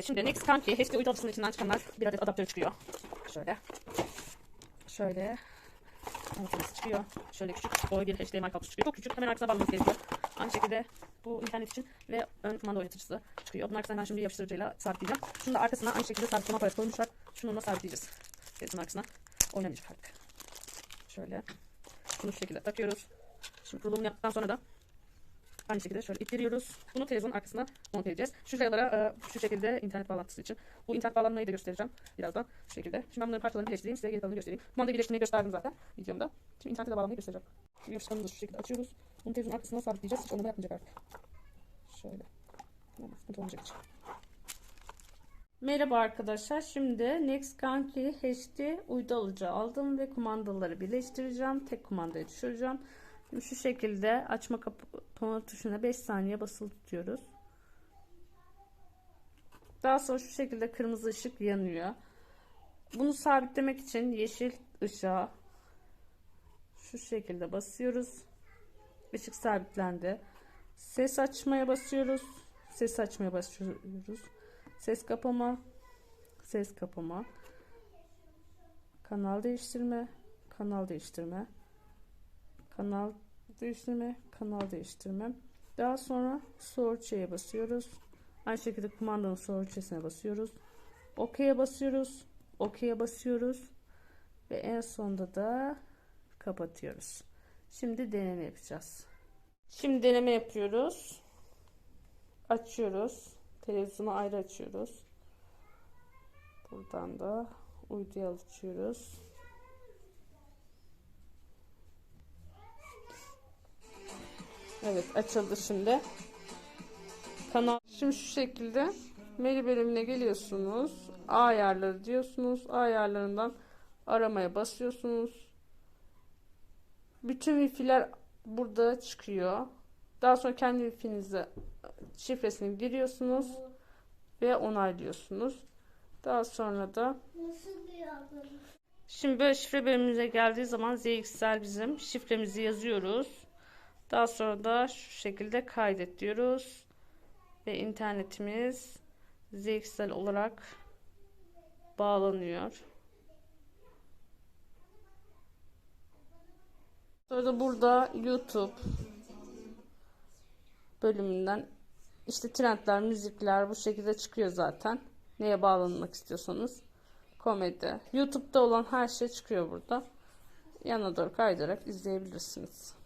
Şimdi Next Kanki HD uydu adısının içinden çıkanlar bir adet adaptör çıkıyor. Şöyle. Şöyle. Anlatılması çıkıyor. Şöyle küçük boy bir HDMI kablosu çıkıyor. Çok küçük. Hemen arkasına bağlamanız gerekiyor. Aynı şekilde bu internet için ve ön kumanda oynatıcısı çıkıyor. Bunun arkasından ben şimdi yapıştırıcıyla sabitleyeceğim. Şunu da arkasına aynı şekilde sabitleme aparatı koymuşlar. Şunu da sabitleyeceğiz. Telefonun arkasına oynamayacak artık. Şöyle. Bunu şu şekilde takıyoruz. Şimdi kurulumu yaptıktan sonra da aynı şekilde şöyle ittiriyoruz. Bunu telefonun arkasına monte edeceğiz. Şuralara e, şu şekilde internet bağlantısı için. Bu internet bağlanmayı da göstereceğim birazdan. Şu şekilde. Şimdi ben bunların parçalarını birleştireyim. Size geri kalanını göstereyim. Kumandayı birleştirmeyi gösterdim zaten videomda. Şimdi internete de bağlamayı göstereceğim. Da şu şekilde açıyoruz. Bunu telefonun arkasına sabitleyeceğiz. Hiç oynama yapmayacak artık. Şöyle. Tamam, olmayacak hiç. Merhaba arkadaşlar. Şimdi Nextcanki HD uydu alıcı aldım ve kumandaları birleştireceğim. Tek kumandayı düşüreceğim. Şimdi şu şekilde açma kapama tuşuna 5 saniye basılı tutuyoruz. Daha sonra şu şekilde kırmızı ışık yanıyor. Bunu sabitlemek için yeşil ışığa şu şekilde basıyoruz. Işık sabitlendi. Ses açmaya basıyoruz. Ses açmaya basıyoruz. Ses kapama, ses kapama, kanal değiştirme, kanal değiştirme, kanal değiştirme, kanal değiştirme. Daha sonra source'e basıyoruz. Aynı şekilde kumandanın source'esine basıyoruz. OK'ye basıyoruz. OK'ye basıyoruz. Ve en sonunda da kapatıyoruz. Şimdi deneme yapacağız. Şimdi deneme yapıyoruz. Açıyoruz. Televizyonu ayrı açıyoruz. Buradan da uyduya açıyoruz. Evet açıldı şimdi. Kanal şimdi şu şekilde menü bölümüne geliyorsunuz. A ayarları diyorsunuz. A ayarlarından aramaya basıyorsunuz. Bütün wifi'ler burada çıkıyor. Daha sonra kendi wifi'nize şifresini giriyorsunuz ve onaylıyorsunuz. Daha sonra da şimdi böyle şifre bölümümüze geldiği zaman ZXL bizim şifremizi yazıyoruz. Daha sonra da şu şekilde kaydet diyoruz. Ve internetimiz ZXL olarak bağlanıyor. Sonra da burada YouTube bölümünden işte trendler, müzikler bu şekilde çıkıyor zaten. Neye bağlanmak istiyorsanız. Komedi. YouTube'da olan her şey çıkıyor burada. Yana doğru kaydırarak izleyebilirsiniz.